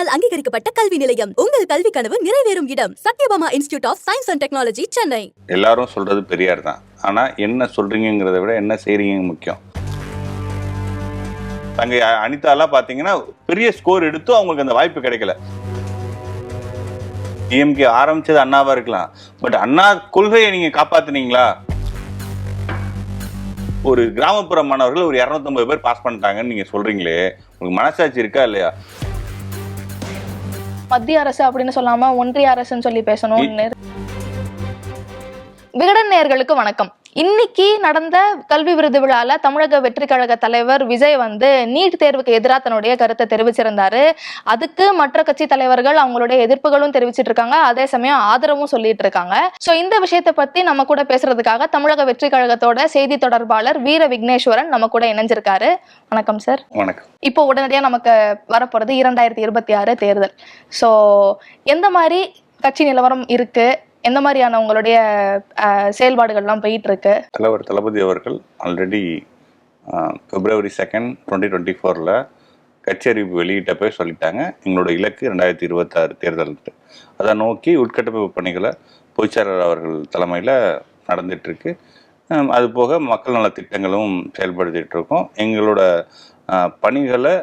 ஆர்ஐசிஆல் அங்கீகரிக்கப்பட்ட கல்வி நிலையம். உங்கள் கல்வி கனவு நிறைவேறும் இடம். Sathyabama institute of science and technology Chennai எல்லாரும் சொல்றது பெரியார் தான். ஆனா என்ன சொல்றீங்கிறத விட என்ன செய்றீங்க முக்கியம். தங்க அனிதாலாம் பார்த்தீங்கன்னா பெரிய ஸ்கோர் எடுத்தும் அவங்களுக்கு அந்த வாய்ப்பு கிடைக்கல. டிஎம்கே ஆரம்பிச்சது அண்ணாவா இருக்கலாம். பட் அண்ணா கொள்கையை நீங்க காப்பாத்துனீங்களா? ஒரு கிராமப்புற மாணவர்கள் ஒரு 250 பேர் பாஸ் பண்ணிட்டாங்கன்னு நீங்க சொல்றீங்களே. உங்களுக்கு மனசாட்சி இருக்கா இல்லையா? மத்திய அரசு அப்படின்னு சொல்லாம ஒன்றிய அரசுன்னு சொல்லி பேசணும் விகடன் நேயர்களுக்கு வணக்கம். இன்னைக்கு நடந்த கல்வி விருது விழால தமிழக வெற்றி கழக தலைவர் விஜய் வந்து நீட் தேர்வுக்கு எதிராக தன்னுடைய கருத்தை தெரிவிச்சிருந்தாரு. அதுக்கு மற்ற கட்சி தலைவர்கள் அவங்களுடைய எதிர்ப்புகளும் தெரிவிச்சிட்டு இருக்காங்க அதே சமயம் ஆதரவும் சொல்லிட்டு இருக்காங்க சோ இந்த விஷயத்தை பத்தி நம்ம கூட பேசுறதுக்காக தமிழக வெற்றி கழகத்தோட செய்தி தொடர்பாளர் வீர விக்னேஸ்வரன் நம்ம கூட இணைஞ்சிருக்காரு. வணக்கம் சார் வணக்கம். இப்போ உடனடியாக நமக்கு வரப்போறது இரண்டாயிரத்தி இருபத்தி ஆறு தேர்தல். ஸோ எந்த மாதிரி கட்சி நிலவரம் இருக்கு? எந்த மாதிரியான உங்களுடைய செயல்பாடுகள்லாம் போயிட்டு இருக்கு தலைவர் தளபதி அவர்கள் already February second twenty twenty ஃபோரில் கட்சி அறிவிப்பு வெளியிட்டப்பே சொல்லிட்டாங்க. எங்களோட இலக்கு ரெண்டாயிரத்தி இருபத்தாறு தேர்தல் அதை நோக்கி உட்கட்டமைப்பு பணிகளை பொதுச்செயலாளர் அவர்கள் தலைமையில் நடந்துகிட்ருக்கு அது போக மக்கள் நல திட்டங்களும் செயல்படுத்திகிட்டு இருக்கோம் எங்களோட பணிகளை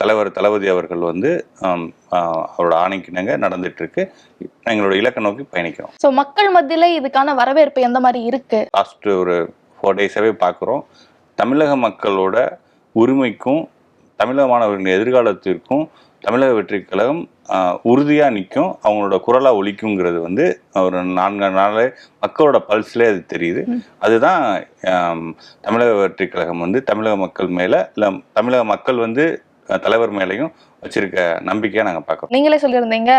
தலைவர் தளபதி அவர்கள் வந்து அவரோட ஆணைக்கிணங்க நடந்துகிட்ருக்கு எங்களோட இலக்கை நோக்கி பயணிக்கிறோம். ஸோ மக்கள் மத்தியில இதுக்கான வரவேற்பு எந்த மாதிரி இருக்கு? லாஸ்ட் ஒரு ஃபோர் டேஸாகவே பார்க்குறோம் தமிழக மக்களோட உரிமைக்கும் தமிழக மாணவர்களின் எதிர்காலத்திற்கும் தமிழக வெற்றி கழகம் உறுதியாக நிற்கும் அவங்களோட குரலாக ஒலிக்குங்கிறது வந்து ஒரு நான்கு நாளே மக்களோட பல்ஸ்லேயே அது தெரியுது. அதுதான் தமிழக வெற்றி கழகம் வந்து தமிழக மக்கள் மேலே இல்லை தமிழக மக்கள் வந்து தலைவர் மேலேயும் வச்சிருக்க நம்பிக்கையாக நாங்கள் பார்க்கறோம். நீங்களே சொல்லியிருந்தீங்க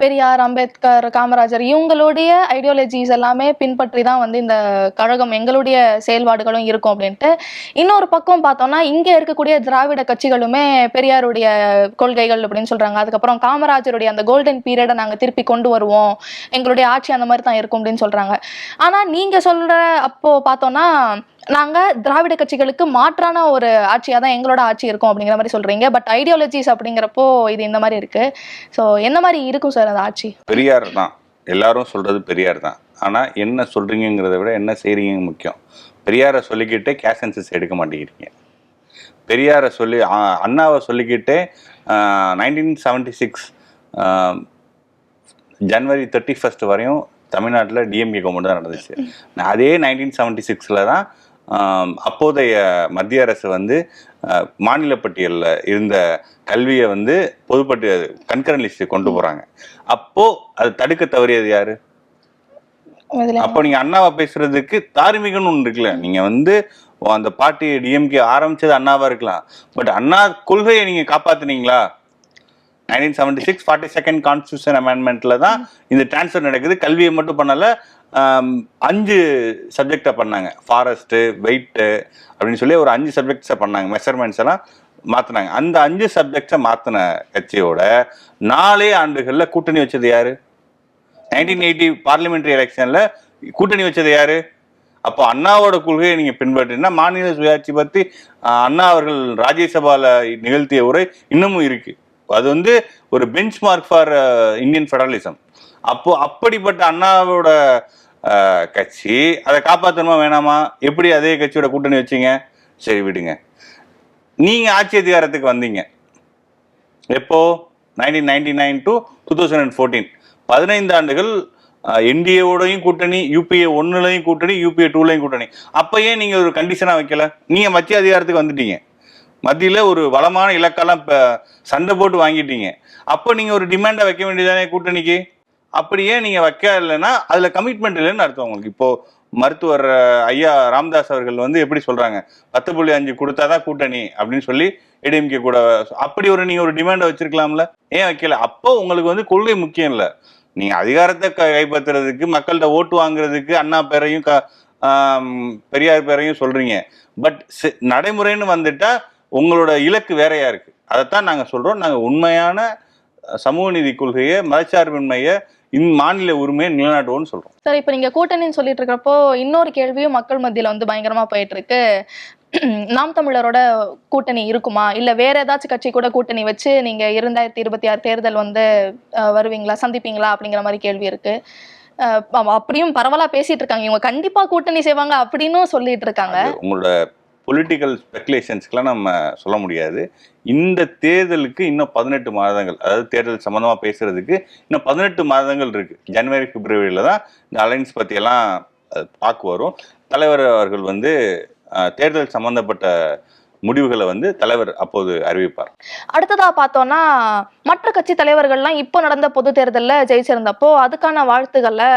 பெரியார் அம்பேத்கர் காமராஜர் இவங்களுடைய ஐடியாலஜிஸ் எல்லாமே பின்பற்றி தான் வந்து இந்த கழகம் எங்களுடைய செயல்பாடுகளும் இருக்கும் அப்படின்ட்டு. இன்னொரு பக்கம் பார்த்தோம்னா இங்கே இருக்கக்கூடிய திராவிட கட்சிகளுமே பெரியாருடைய கொள்கைகள் அப்படின்னு சொல்றாங்க. அதுக்கப்புறம் காமராஜருடைய அந்த கோல்டன் பீரியடை நாங்கள் திருப்பி கொண்டு வருவோம். எங்களுடைய ஆட்சி அந்த மாதிரி தான் இருக்கும் அப்படின்னு சொல்றாங்க. ஆனா நீங்க சொல்ற அப்போ பார்த்தோம்னா நாங்க திராவிட கட்சிகளுக்கு மாற்றான ஒரு ஆட்சியாக தான் எங்களோட ஆட்சி இருக்கும் அப்படிங்கிற மாதிரி சொல்றீங்க. பட் ஐடியாலஜிஸ் அப்படிங்கிறப்போ இது இந்த மாதிரி இருக்கு. ஸோ என்ன மாதிரி இருக்கும் சார் அந்த ஆட்சி? பெரியார் தான். எல்லாரும் சொல்றது பெரியார் தான். ஆனால் என்ன சொல்றீங்கிறத விட என்ன செய்றீங்க முக்கியம். பெரியாரை சொல்லிக்கிட்டே கேஷ் சென்சஸ் எடுக்க மாட்டேங்கிறீங்க. பெரியாரை சொல்லி அண்ணாவை சொல்லிக்கிட்டே nineteen seventy six January thirty first வரையும் தமிழ்நாட்டில் டிஎம்கே கவர்மெண்ட் தான் நடந்துச்சு. அதே நைன்டீன் செவன்டி சிக்ஸில் தான் அப்போதைய மத்திய அரசு வந்து மாநில பட்டியலில் இருந்த கல்வியை வந்து பொதுப்பட்டியல் கண்கரன் லிஸ்ட் கொண்டு போகிறாங்க அப்போ அது தடுக்க தவறியது யாரு? அப்போ நீங்க அண்ணாவை பேசுறதுக்கு தார்மீகம்னு ஒன்று இருக்குல்ல. நீங்க வந்து அந்த பார்ட்டி டிஎம்கே ஆரம்பிச்சது அண்ணாவா இருக்கலாம். பட் அண்ணா கொள்கையை நீங்க காப்பாத்துனீங்களா? Nineteen seventy six forty second constitution அமெண்ட்மெண்ட்ல தான் இந்த டிரான்ஸ்ஃபர் நடக்குது. கல்வியை மட்டும் பண்ணல அஞ்சு சப்ஜெக்டை பண்ணாங்க. ஃபாரஸ்ட்டு வெயிட்டு அப்படின்னு சொல்லி ஒரு அஞ்சு சப்ஜெக்ட்ஸை பண்ணாங்க. மெஷர்மெண்ட்ஸ் எல்லாம் மாற்றினாங்க அந்த அஞ்சு சப்ஜெக்ட்ஸை மாற்றின கட்சியோட நாலே ஆண்டுகளில் கூட்டணி வச்சது யாரு? நைன்டீன் எயிட்டி பார்லிமெண்ட்ரி எலெக்ஷன்ல கூட்டணி வச்சது யாரு? அப்போ அண்ணாவோட கொள்கையை நீங்க பின்பற்றினா மாநில சுயாட்சி பத்தி அண்ணா அவர்கள் ராஜ்யசபால நிகழ்த்திய உரை இன்னமும் இருக்கு. அது வந்து ஒரு benchmark for Indian federalism அப்போ அப்படிப்பட்ட அண்ணாவோட கட்சி அதை காப்பாற்றணுமா வேணாமா? எப்படி அதே கட்சியோட கூட்டணி வச்சீங்க? சரி விடுங்க. நீங்க ஆட்சி அதிகாரத்துக்கு வந்தீங்க. எப்போ? Nineteen ninety nine to two thousand and fourteen பதினைந்து ஆண்டுகள் என்டிஏவோடையும் கூட்டணி யூபிஏ ஒன்னுலையும் கூட்டணி யூபிஏ டூலையும் கூட்டணி. அப்போ ஏன் நீங்கள் ஒரு கண்டிஷனாக வைக்கல. நீங்கள் மத்திய அதிகாரத்துக்கு வந்துட்டீங்க. மத்தியில் ஒரு வளமான இலக்கெல்லாம் இப்போ சண்டை போட்டு வாங்கிட்டீங்க. அப்போ நீங்கள் ஒரு டிமாண்டை வைக்க வேண்டியதானே கூட்டணிக்கு? அப்படியே நீங்கள் வைக்கலைன்னா அதில் கமிட்மெண்ட் இல்லைன்னு அர்த்தம் உங்களுக்கு. இப்போ மருத்துவர் ஐயா ராம்தாஸ் அவர்கள் வந்து எப்படி சொல்றாங்க? பத்து புள்ளி அஞ்சு கொடுத்தாதான் கூட்டணி அப்படின்னு சொல்லி ஏடிஎம்கே கூட அப்படி ஒரு நீங்க ஒரு டிமாண்டை வச்சிருக்கலாம்ல? ஏன் வைக்கல? அப்போ உங்களுக்கு வந்து கொள்கை முக்கியம் இல்லை. நீங்க அதிகாரத்தை க- கைப்பற்றுறதுக்கு மக்கள்கிட்ட ஓட்டு வாங்குறதுக்கு அண்ணா பேரையும் க- பெரியார் பேரையும் சொல்றீங்க. பட் நடைமுறைன்னு வந்துட்டா உங்களோட இலக்கு வேறையா இருக்கு. அதைத்தான் நாங்கள் சொல்றோம். நாங்கள் உண்மையான சமூக நீதி கொள்கையை மதச்சார்பின்மையை இந் மாநில உரிமையை நிலைநாட்டுவோம்னு சொல்றோம். சார் இப்போ நீங்க கூட்டணின்னு சொல்லிட்டு இருக்கிறப்போ இன்னொரு கேள்வியும் மக்கள் மத்தியில வந்து பயங்கரமா போயிட்டு இருக்கு நாம் தமிழரோட கூட்டணி இருக்குமா? இல்ல வேற ஏதாச்சும் கட்சி கூட கூட்டணி வச்சு நீங்க இரண்டாயிரத்தி இருபத்தி ஆறு தேர்தல் வந்து வருவீங்களா? சந்திப்பீங்களா? அப்படிங்கிற மாதிரி கேள்வி இருக்கு. அப்படியும் பரவலா பேசிட்டு இருக்காங்க இவங்க கண்டிப்பா கூட்டணி செய்வாங்க அப்படின்னும் சொல்லிட்டு இருக்காங்க உங்களோட பொலிட்டிக்கல் ஸ்பெக்குலேஷன்ஸ்க்கெலாம் நம்ம சொல்ல முடியாது. இந்த தேர்தலுக்கு இன்னும் பதினெட்டு மாதங்கள் அதாவது தேர்தல் சம்மந்தமாக பேசுகிறதுக்கு இன்னும் பதினெட்டு மாதங்கள் இருக்குது ஜனவரி பிப்ரவரியில் தான் இந்த அலைன்ஸ் பற்றியெல்லாம் பார்க்க வரும். தலைவர் அவர்கள் வந்து தேர்தல் சம்மந்தப்பட்ட முடிவுகளை வந்து தலைவர் அப்போது அறிவிப்பார். அடுத்ததா பார்த்தோம்னா மற்ற கட்சி தலைவர்கள்லாம் இப்போ நடந்த பொது தேர்தல்ல ஜெயிச்சிருந்தப்போ அதுக்கான வாழ்த்துக்களை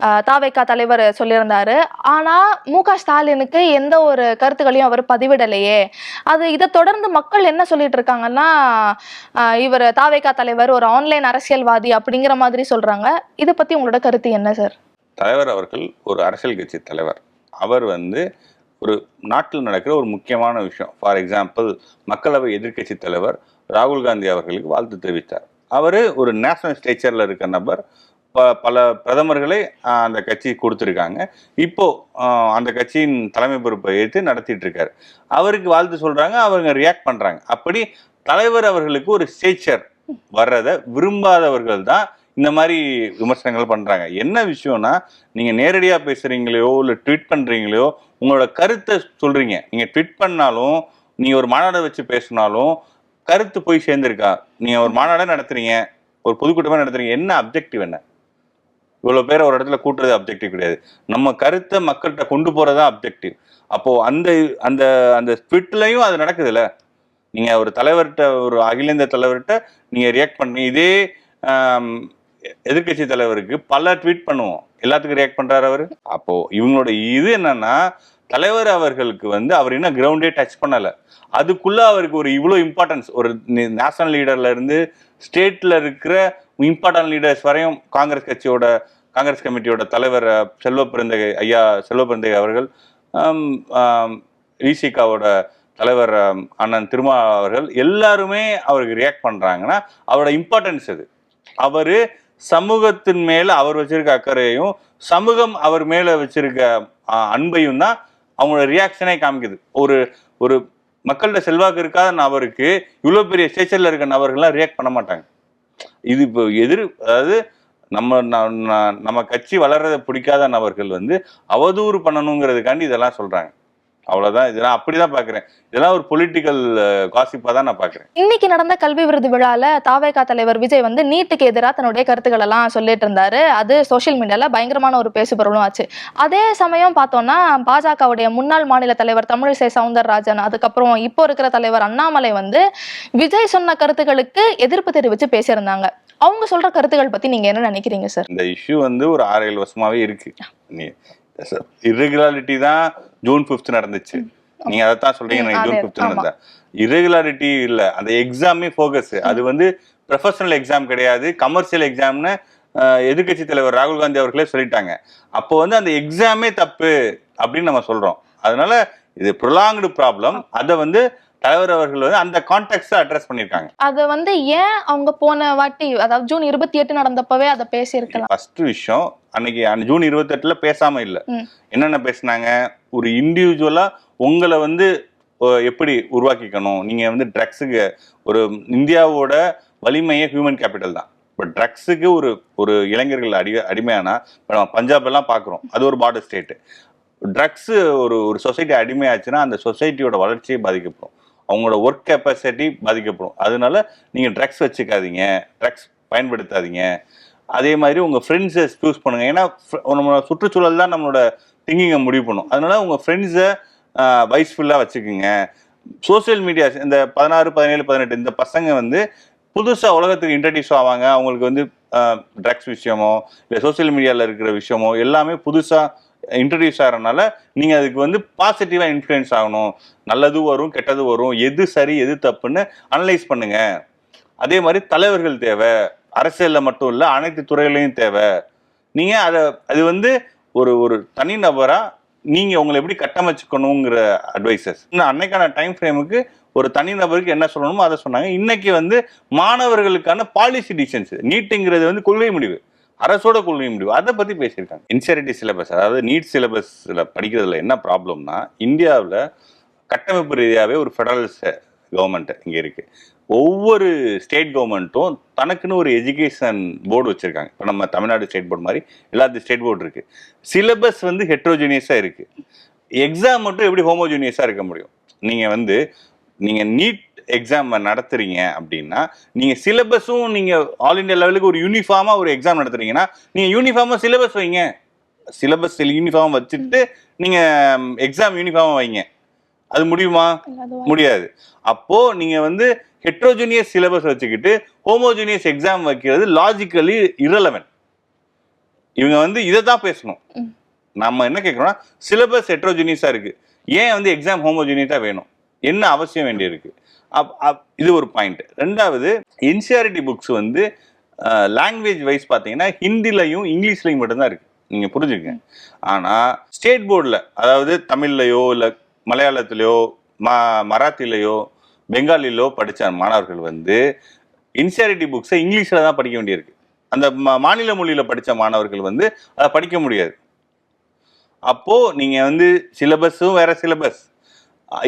அஹ், தாவேகா தலைவர் சொல்லியிருந்தாரு. ஆனா மு க ஸ்டாலினுக்கு எந்த ஒரு கருத்துக்களையும் அவர் பதிவிடலையே. அது இதை தொடர்ந்து மக்கள் என்ன சொல்லிட்டு இருக்காங்கன்னா இவர் தாவேகா தலைவர் ஒரு ஆன்லைன் அரசியல்வாதி அப்படிங்கிற மாதிரி சொல்றாங்க. இதை பத்தி உங்களோட கருத்து என்ன சார்? தலைவர் அவர்கள் ஒரு அரசியல் கட்சி தலைவர். அவர் வந்து ஒரு நாட்டில் நடக்கிற ஒரு முக்கியமான விஷயம். ஃபார் எக்ஸாம்பிள் மக்களவை எதிர்க்கட்சி தலைவர் ராகுல் காந்தி அவர்களுக்கு வாழ்த்து தெரிவித்தார். அவர் ஒரு நேஷனல் ஸ்டேச்சரில் இருக்க நபர். ப பல பிரதமர்களை அந்த கட்சி கொடுத்துருக்காங்க. இப்போ அந்த கட்சியின் தலைமை பொறுப்பை ஏற்று நடத்திட்டு இருக்காரு அவருக்கு வாழ்த்து சொல்றாங்க அவங்க ரியாக்ட் பண்றாங்க. அப்படி தலைவர் அவர்களுக்கு ஒரு ஸ்டேச்சர் வர்றதை விரும்பாதவர்கள் தான் இந்த மாதிரி விமர்சனங்கள் பண்ணுறாங்க என்ன விஷயம்னா நீங்கள் நேரடியாக பேசுகிறீங்களையோ இல்லை ட்வீட் பண்ணுறீங்களையோ உங்களோட கருத்தை சொல்கிறீங்க நீங்கள் ட்வீட் பண்ணாலும் நீங்கள் ஒரு மாநாடு வச்சு பேசினாலும் கருத்து போய் சேர்ந்துருக்கா? நீங்கள் ஒரு மாநாடை நடத்துறீங்க. ஒரு பொதுக்கூட்டமாக நடத்துறீங்க. என்ன அப்ஜெக்டிவ் என்ன? இவ்வளோ பேரை ஒரு இடத்துல கூட்டுறது அப்ஜெக்டிவ் கிடையாது. நம்ம கருத்தை மக்கள்கிட்ட கொண்டு போகிறது தான் அப்ஜெக்டிவ் அப்போது அந்த அந்த அந்த ட்விட்லையும் அது நடக்குதுல்ல? நீங்கள் ஒரு தலைவர்கிட்ட ஒரு அகில இந்திய தலைவர்கிட்ட நீங்கள் ரியாக்ட் பண்ணி இதே எதிர்கட்சி தலைவருக்கு பல ட்வீட் பண்ணுவோம். எல்லாத்துக்கும் ரியாக்ட் பண்றாரு அவரு. அப்போ இவங்களோட இது என்னன்னா தலைவர் அவர்களுக்கு வந்து அவர் இன்னும் கிரவுண்டே டச் பண்ணல. அதுக்குள்ள அவருக்கு ஒரு இவ்வளோ இம்பார்ட்டன்ஸ் ஒரு நேஷனல் லீடர்ல இருந்து ஸ்டேட்ல இருக்கிற இம்பார்ட்டன்ட் லீடர்ஸ் வரையும் காங்கிரஸ் கட்சியோட காங்கிரஸ் கமிட்டியோட தலைவர் செல்வ பிறந்தகை ஐயா செல்வ பிறந்தகை அவர்கள் விசிகாவோட தலைவர் அண்ணன் திருமா அவர்கள் எல்லாருமே அவருக்கு ரியாக்ட் பண்றாங்கன்னா அவரோட இம்பார்ட்டன்ஸ் அது. அவரு சமூகத்தின் மேல அவர் வச்சிருக்க அக்கறையையும் சமூகம் அவர் மேல வச்சிருக்க அன்பையும் தான் அவங்களோட ரியாக்ஷனே காமிக்குது. ஒரு ஒரு மக்கள்கிட்ட செல்வாக்கு இருக்காத நபருக்கு இவ்வளோ பெரிய ஸ்டேஷன்ல இருக்க நபர்கள்லாம் ரியாக்ட் பண்ண மாட்டாங்க. இது இப்போ எதிர் அதாவது நம்ம நம்ம கட்சி வளர்றதை பிடிக்காத நபர்கள் வந்து அவதூறு பண்ணணுங்கிறதுக்காண்டி இதெல்லாம் சொல்றாங்க. அவ்வளவுதான். இதெல்லாம் அப்படிதான் பாக்குறேன். இதெல்லாம் ஒரு பொலிட்டிக்கல் காசிப்பா தான் நான் பாக்குறேன். இன்னைக்கு நடந்த கல்வி விருது விழால தாவேகா தலைவர் விஜய் வந்து நீட்டுக்கு எதிராக தன்னுடைய கருத்துக்கள் எல்லாம் சொல்லிட்டு இருந்தாரு. அது சோஷியல் மீடியால பயங்கரமான ஒரு பேசுபொருளும் ஆச்சு. அதே சமயம் பார்த்தோம்னா பாஜகவுடைய முன்னாள் மாநில தலைவர் தமிழிசை சவுந்தரராஜன் அதுக்கப்புறம் இப்போ இருக்கிற தலைவர் அண்ணாமலை வந்து விஜய் சொன்ன கருத்துக்களுக்கு எதிர்ப்பு தெரிவிச்சு பேசியிருந்தாங்க. அவங்க சொல்ற கருத்துக்கள் பத்தி நீங்க என்ன நினைக்கிறீங்க சார் இந்த இஷ்யூ வந்து ஒரு ஆறு ஏழு வருஷமாவே இருக்கு. irregularity தான் ஜூன் ஃபிஃப்த் நடந்துச்சு. நீங்க அதைத்தான் சொல்றீங்க ஜூன் ஆமா. நடந்தா. irregularity இல்ல. அந்த எக்ஸாமே ஃபோக்கஸ் அது வந்து ப்ரொஃபஷனல் எக்ஸாம் கிடையாது. கமர்ஷியல் எக்ஸாம்னு எதிர்க்கட்சி தலைவர் ராகுல் காந்தி அவர்களே சொல்லிட்டாங்க. அப்போ வந்து அந்த எக்ஸாமே தப்பு அப்படின்னு நம்ம சொல்றோம். அதனால இது ப்ரொலாங்டு ப்ராப்ளம் அதை வந்து தலைவர் அவர்கள் வந்து அந்த கான்டெக்ட் அட்ரஸ் பண்ணியிருக்காங்க. அது வந்து ஏன் அவங்க போன வாட்டி அதாவது ஜூன் இருபத்தி எட்டு நடந்தப்பவே அதை பேசியிருக்கலாம்? ஃபர்ஸ்ட் விஷயம் அன்னைக்கு ஜூன் இருபத்தெட்டுல பேசாம இல்ல. என்னென்ன பேசுனாங்க? ஒரு இண்டிவிஜுவலா உங்களை வந்து எப்படி உருவாக்கிக்கணும்? நீங்க வந்து ட்ரக்ஸுக்கு ஒரு இந்தியாவோட வலிமையே ஹியூமன் கேபிட்டல் தான். இப்போ ட்ரக்ஸுக்கு ஒரு ஒரு இளைஞர்கள் அடி அடிமையானா இப்போ நம்ம பஞ்சாப் எல்லாம் பார்க்குறோம் அது ஒரு பார்டர் ஸ்டேட்டு ட்ரக்ஸ் ஒரு ஒரு சொசைட்டி அடிமையாச்சுன்னா அந்த சொசைட்டியோட வளர்ச்சியை பாதிக்கப்படும் அவங்களோட ஒர்க் கெப்பாசிட்டி பாதிக்கப்படும். அதனால நீங்கள் ட்ரக்ஸ் வச்சுக்காதீங்க. ட்ரக்ஸ் பயன்படுத்தாதீங்க. அதே மாதிரி உங்கள் ஃப்ரெண்ட்ஸை சூஸ் பண்ணுங்கள் ஏன்னா நம்மளோட நம்ம சுற்றுச்சூழல் தான் நம்மளோட திங்கிங்கை முடிவு பண்ணும். அதனால உங்கள் ஃப்ரெண்ட்ஸை வைஸ்ஃபுல்லாக வச்சுக்கோங்க. சோஷியல் மீடியாஸ் இந்த பதினாறு பதினேழு பதினெட்டு இந்த பசங்க வந்து புதுசாக உலகத்துக்கு இன்ட்ரடியூஸ் ஆவாங்க. அவங்களுக்கு வந்து ட்ரக்ஸ் விஷயமோ இல்லை சோஷியல் மீடியாவில் இருக்கிற விஷயமோ எல்லாமே புதுசாக இன்ட்ரடியூஸ் ஆகிறனால நீங்கள் அதுக்கு வந்து பாசிட்டிவாக இன்ஃப்ளூயன்ஸ் ஆகணும். நல்லது வரும் கெட்டது வரும் எது சரி எது தப்புன்னு அனலைஸ் பண்ணுங்க. அதே மாதிரி தலைவர்கள் தேவை. அரசியலில் மட்டும் இல்லை அனைத்து துறைகளையும் தேவை. நீங்கள் அதை அது வந்து ஒரு ஒரு தனிநபரா நீங்கள் உங்களை எப்படி கட்டமைச்சுக்கணுங்கிற அட்வைசஸ் இன்னும் அன்னைக்கான டைம் ஃப்ரேமுக்கு ஒரு தனி நபருக்கு என்ன சொல்லணுமோ அதை சொன்னாங்க. இன்னைக்கு வந்து மாணவர்களுக்கான பாலிசி டிசிஷன்ஸ் நீட்டுங்கிறது வந்து கொள்கை முடிவு. அரசோட கொள்கை முடிவு. அதை பத்தி பேசியிருக்காங்க. இன்செரிட்டி சிலபஸ் அதாவது நீட் சிலபஸ்ல படிக்கிறதுல என்ன ப்ராப்ளம்னா இந்தியாவில் கட்டமைப்பு ரீதியாகவே ஒரு ஃபெடரல் கவர்மெண்ட் இங்கே இருக்கு. ஒவ்வொரு ஸ்டேட் கவர்மெண்ட்டும் தனக்குன்னு ஒரு எஜுகேஷன் போர்டு வச்சுருக்காங்க. இப்போ நம்ம தமிழ்நாடு ஸ்டேட் போர்டு மாதிரி எல்லாத்து ஸ்டேட் போர்டு இருக்குது சிலபஸ் வந்து ஹெட்ரோஜினியஸாக இருக்கு. எக்ஸாம் மட்டும் எப்படி ஹோமோஜினியஸாக இருக்க முடியும்? நீங்கள் வந்து நீங்கள் நீட் எக்ஸாம் நடத்துறீங்க அப்படின்னா நீங்கள் சிலபஸும் நீங்கள் ஆல் இந்தியா லெவலுக்கு ஒரு யூனிஃபார்மாக ஒரு எக்ஸாம் நடத்துறீங்கன்னா நீங்கள் யூனிஃபார்மாக சிலபஸ் வைங்க. சிலபஸ் யூனிஃபார்ம் வச்சுட்டு நீங்கள் எக்ஸாம் யூனிஃபார்மாக வைங்க. அது முடியுமா? முடியாது. அப்போ நீங்க வந்து ஹெட்ரோஜினியஸ் சிலபஸ் வச்சுக்கிட்டு ஹோமோஜினியஸ் எக்ஸாம் வைக்கிறது லாஜிக்கலி இரலவென்ட் இவங்க வந்து இதை தான் பேசணும். நம்ம என்ன கேட்குறோம்னா சிலபஸ் ஹெட்ரோஜினியஸா இருக்கு. ஏன் வந்து எக்ஸாம் ஹோமோஜினியஸா வேணும்? என்ன அவசியம் வேண்டியிருக்கு? அப் அப் இது ஒரு பாயிண்ட் ரெண்டாவது என்சிஆர்டி புக்ஸ் வந்து லாங்குவேஜ் வைஸ் பார்த்தீங்கன்னா ஹிந்திலையும் இங்கிலீஷ்லையும் மட்டும்தான் இருக்கு. நீங்க புரிஞ்சுக்கங்க. ஆனால் ஸ்டேட் போர்டில் அதாவது தமிழ்லையோ இல்லை மலையாளத்திலையோ ம மராத்திலையோ பெங்காலிலோ படித்த மாணவர்கள் வந்து இன்சியாரிட்டி புக்ஸை இங்கிலீஷில் தான் படிக்க வேண்டியிருக்கு. அந்த மாநில மொழியில் படித்த மாணவர்கள் வந்து அதை படிக்க முடியாது. அப்போது நீங்கள் வந்து சிலபஸும் வேறு சிலபஸ்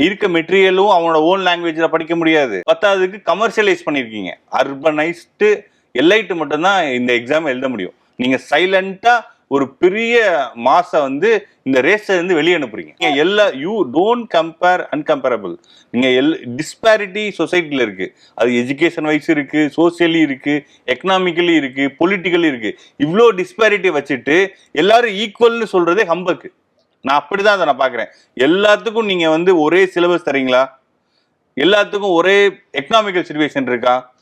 இருக்க மெட்டீரியலும் அவனோட ஓன் லாங்குவேஜில் படிக்க முடியாது. பத்தாவதுக்கு கமர்ஷியலைஸ் பண்ணியிருக்கீங்க அர்பனைஸ்டு எல்லைட்டு மட்டும்தான் இந்த எக்ஸாம் எழுத முடியும். நீங்கள் சைலண்ட்டாக ஒரு பெரிய மாசை வந்து இந்த ரேஸை வந்து வெளியே அனுப்புறீங்க. நீங்கள் எல்லா யூ டோன்ட் கம்பேர் அன்கம்பேரபிள் நீங்கள் எல் டிஸ்பேரிட்டி சொசைட்டியில் இருக்குது அது எஜுகேஷன் வைஸ் இருக்கு சோசியலி இருக்குது எக்கனாமிக்கலி இருக்குது பொலிட்டிக்கலி இருக்குது இவ்வளோ டிஸ்பேரிட்டியை வச்சுட்டு எல்லாரும் ஈக்குவல்னு சொல்கிறதே ஹம்பக்கு நான் அப்படிதான் அதை நான் பார்க்குறேன். எல்லாத்துக்கும் நீங்க வந்து ஒரே சிலபஸ் தரீங்களா? எல்லாத்துக்கும் ஒரே எக்கனாமிக்கல் சுச்சுவேஷன் இருக்கா?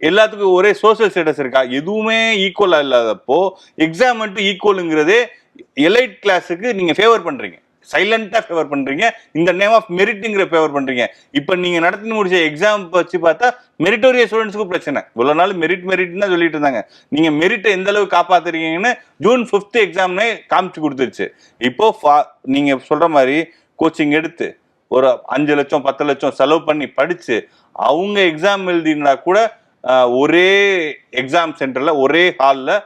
எல்லாத்துக்கும் ஒரே சோஷியல் ஸ்டேட்டஸ் இருக்கா? எதுவுமே ஈக்குவலா இல்லாதப்போ எக்ஸாம் மட்டும் ஈக்குவலுங்கிறதே எலைட் கிளாஸுக்கு நீங்க ஃபேவர் பண்றீங்க. சைலண்டா ஃபேவர் பண்றீங்க. இந்த நேம் ஆஃப் மெரிட்ங்கிற ஃபேவர் பண்றீங்க. இப்போ நீங்க நடத்தி முடிச்ச எக்ஸாம் வச்சு பார்த்தா மெரிட்டோரிய ஸ்டூடெண்ட்ஸ்க்கு பிரச்சனை. இவ்வளவு நாள் மெரிட் மெரிட்னு தான் சொல்லிட்டு இருந்தாங்க. நீங்க மெரிட்டை எந்த அளவுக்கு காப்பாத்துறீங்கன்னு ஜூன் ஃபிஃப்த் எக்ஸாம்னே காமிச்சு கொடுத்துருச்சு. இப்போ ஃபா நீங்க சொல்ற மாதிரி கோச்சிங் எடுத்து ஒரு அஞ்சு லட்சம் பத்து லட்சம் செலவு பண்ணி படிச்சு அவங்க எக்ஸாம் எழுதினா கூட ஒரே எக்ஸாம் சென்டர்ல ஒரே ஹாலில்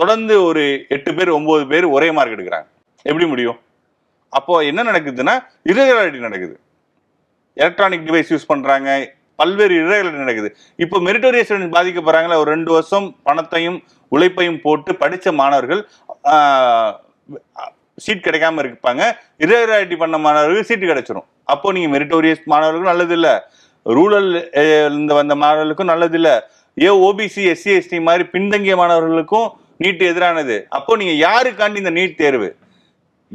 தொடர்ந்து ஒரு எட்டு பேர் ஒன்பது பேர் ஒரே மார்க் எடுக்கிறாங்க. எப்படி முடியும்? அப்போ என்ன நடக்குதுன்னா irregularity நடக்குது. எலக்ட்ரானிக் டிவைஸ் யூஸ் பண்றாங்க. பல்வேறு irregularity நடக்குது. இப்போ மெரிட்டோரியஸ் ஸ்டூடெண்ட்ஸ் பாதிக்கப்படுறாங்களா ஒரு ரெண்டு வருஷம் பணத்தையும் உழைப்பையும் போட்டு படித்த மாணவர்கள் சீட் கிடைக்காம இருப்பாங்க. irregularity பண்ண மாணவர்கள் சீட்டு கிடைச்சிரும். அப்போ நீங்க மெரிட்டோரியஸ் மாணவர்களுக்கும் நல்லது இல்ல ரூரல் இருந்து வந்த மாணவர்களுக்கும் நல்லது ஏ ஓபிசி எஸ்சி எஸ்டி மாதிரி பின்தங்கிய மாணவர்களுக்கும் நீட் எதிரானது. அப்போ நீங்க யாருக்காண்டி இந்த நீட் தேர்வு?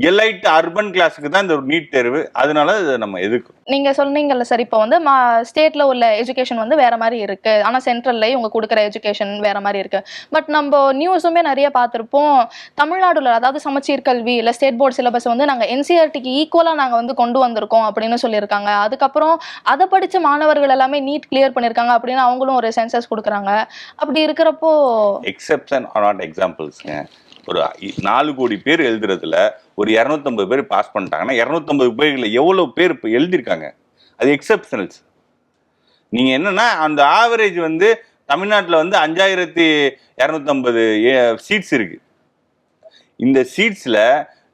எலைட் அர்பன் கிளாஸுக்கு தான் இந்த நீட் தேர்வு. அதனால நம்ம எதுக்கும் நீங்க சொன்னீங்கல்ல சார் இப்போ வந்து மா ஸ்டேட்ல உள்ள எஜுகேஷன் வந்து வேற மாதிரி இருக்கு. ஆனா சென்ட்ரல்ல இவங்க கொடுக்குற எஜுகேஷன் வேற மாதிரி இருக்கு. பட் நம்ம நியூஸுமே நிறைய பார்த்திருப்போம். தமிழ்நாடுல அதாவது சமச்சீர் கல்வி இல்ல ஸ்டேட் போர்டு சிலபஸ் வந்து நாங்க என்சிஆர்டிக்கு ஈக்குவலா நாங்க வந்து கொண்டு வந்திருக்கோம் அப்படின்னு சொல்லியிருக்காங்க. அதுக்கப்புறம் அதை படிச்ச மாணவர்கள் எல்லாமே நீட் கிளியர் பண்ணிருக்காங்க அப்படின்னு அவங்களும் ஒரு சென்சஸ் கொடுக்குறாங்க. அப்படி இருக்கிறப்போ எக்ஸப்ஷன் ஆர் நாட் எக்ஸாம்பிள்ஸ்ங்க ஒரு நாலு கோடி பேர் எழுதுறதுல ஒரு இரநூத்தம்பது பேர் பாஸ் பண்ணிட்டாங்கன்னா இரநூத்தம்பது பேர்களை எவ்வளோ பேர் இப்போ எழுதியிருக்காங்க? அது எக்ஸப்ஷனல்ஸ் நீங்கள் என்னென்னா அந்த ஆவரேஜ் வந்து தமிழ்நாட்டில் வந்து அஞ்சாயிரத்தி இரநூத்தம்பது சீட்ஸ் இருக்குது இந்த சீட்ஸில்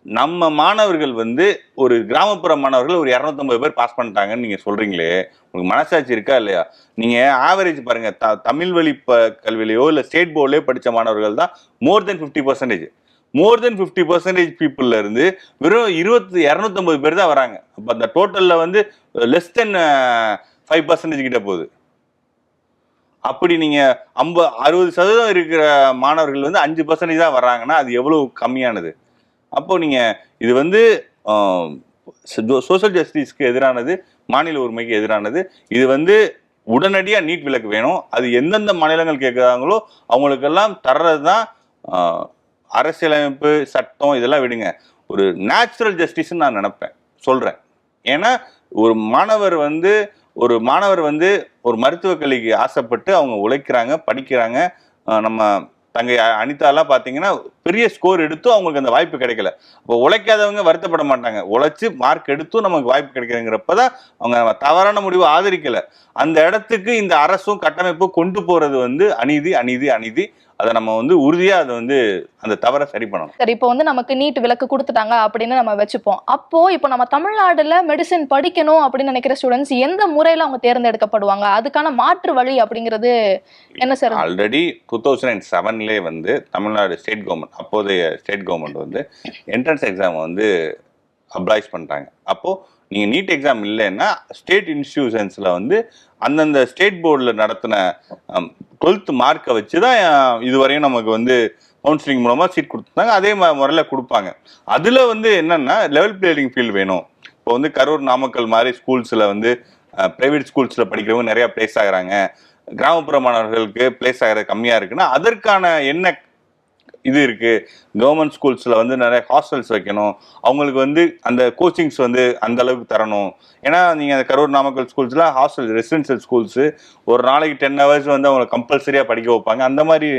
நம்ம மாணவர்கள் வந்து ஒரு கிராமப்புற மாணவர்கள் ஒரு இரநூத்தம்பது பேர் பாஸ் பண்ணிட்டாங்கன்னு நீங்க சொல்றீங்களே உங்களுக்கு மனசாட்சி இருக்கா இல்லையா? நீங்க ஆவரேஜ் பாருங்க த- தமிழ் வழி ப கல்வியிலையோ இல்லை ஸ்டேட் போர்ட்லேயோ படித்த மாணவர்கள் தான் more than fifty percentage more than fifty percentage பீப்புளில் இருந்து வெறும் இருபத்தி இரநூத்தம்பது பேர் தான் வராங்க. அப்போ அந்த டோட்டலில் வந்து லெஸ் தென் ஃபைவ் பர்சன்டேஜ் கிட்ட போகுது. அப்படி நீங்கள் ஐம்பது அறுபது சதவீதம் இருக்கிற மாணவர்கள் வந்து அஞ்சு பர்சன்டேஜ் தான் வர்றாங்கன்னா அது எவ்வளோ கம்மியானது? அப்போ நீங்க இது வந்து சோஷியல் ஜஸ்டிஸ்க்கு எதிரானது மாநில உரிமைக்கு எதிரானது இது வந்து உடனடியா நீட் விலக்கு வேணும். அது எந்தெந்த மாநிலங்கள் கேட்குறாங்களோ அவங்களுக்கெல்லாம் தர்றது தான் அரசியலமைப்பு சட்டம் இதெல்லாம் விடுங்க. ஒரு நேச்சுரல் ஜஸ்டிஸ்ன்னு நான் நினைப்பேன். சொல்றேன். ஏன்னா ஒரு மாணவர் வந்து ஒரு மாணவர் வந்து ஒரு மருத்துவக் கல்விக்கு ஆசைப்பட்டு அவங்க உழைக்கிறாங்க படிக்கிறாங்க. நம்ம தங்கை அனிதாலாம் பார்த்தீங்கன்னா பெரிய ஸ்கோர் எடுத்தும் அவங்களுக்கு அந்த வாய்ப்பு கிடைக்கல. அப்போ உழைக்காதவங்க வருத்தப்பட மாட்டாங்க. உழைச்சி மார்க் எடுத்தும் நமக்கு வாய்ப்பு கிடைக்கிறங்கிறப்ப தான் அவங்க நம்ம தவறான முடிவு ஆதரிக்கல. அந்த இடத்துக்கு இந்த அரசும் கட்டமைப்பும் கொண்டு போறது வந்து அநீதி அநீதி அநீதி. அதை நம்ம வந்து உறுதியா அதை வந்து அந்த தவறை சரி பண்ணணும். சரி இப்போ வந்து நமக்கு நீட் விலக்கு கொடுத்துட்டாங்க அப்படின்னு நம்ம வச்சுப்போம். அப்போ இப்போ நம்ம தமிழ்நாடுல மெடிசின் படிக்கணும் அப்படின்னு நினைக்கிற ஸ்டூடெண்ட்ஸ் எந்த முறையில அவங்க தேர்ந்தெடுக்கப்படுவாங்க? அதுக்கான மாற்று வழி அப்படிங்கிறது என்ன sir already two thousand and செவன்லேயே வந்து தமிழ்நாடு ஸ்டேட் கவர்மெண்ட் அப்போதைய ஸ்டேட் கவர்மெண்ட் வந்து என்ட்ரன்ஸ் எக்ஸாம் வந்து அப்ளைஸ் பண்ணிட்டாங்க. அப்போது நீங்கள் நீட் எக்ஸாம் இல்லைன்னா ஸ்டேட் இன்ஸ்டியூஷன்ஸில் வந்து அந்தந்த ஸ்டேட் போர்டில் நடத்தின டுவெல்த் மார்க்கை வச்சு தான் இதுவரையும் நமக்கு வந்து கவுன்சிலிங் மூலமாக சீட் கொடுத்துருந்தாங்க. அதே ம- முறையில் கொடுப்பாங்க. அதில் வந்து என்னென்னா லெவல் பிளேயிங் ஃபீல்டு வேணும். இப்போ வந்து கரூர் நாமக்கல் மாதிரி ஸ்கூல்ஸில் வந்து ப்ரைவேட் ஸ்கூல்ஸில் படிக்கிறவங்க நிறையா ப்ளேஸ் ஆகிறாங்க. கிராமப்புற மாணவர்களுக்கு பிளேஸ் ஆகிறது கம்மியாக இருக்குன்னா அதற்கான என்ன இது இருக்குது கவர்மெண்ட் ஸ்கூல்ஸில் வந்து நிறைய ஹாஸ்டல்ஸ் வைக்கணும். அவங்களுக்கு வந்து அந்த கோச்சிங்ஸ் வந்து அந்த அளவுக்கு தரணும். ஏன்னா நீங்கள் அந்த கரூர் நாமக்கல் ஸ்கூல்ஸில் ஹாஸ்டல் ரெசிடென்ஷியல் ஸ்கூல்ஸு ஒரு நாளைக்கு டென் ஹவர்ஸ் வந்து அவங்களை கம்பல்சரியாக படிக்க வைப்பாங்க. அந்த மாதிரி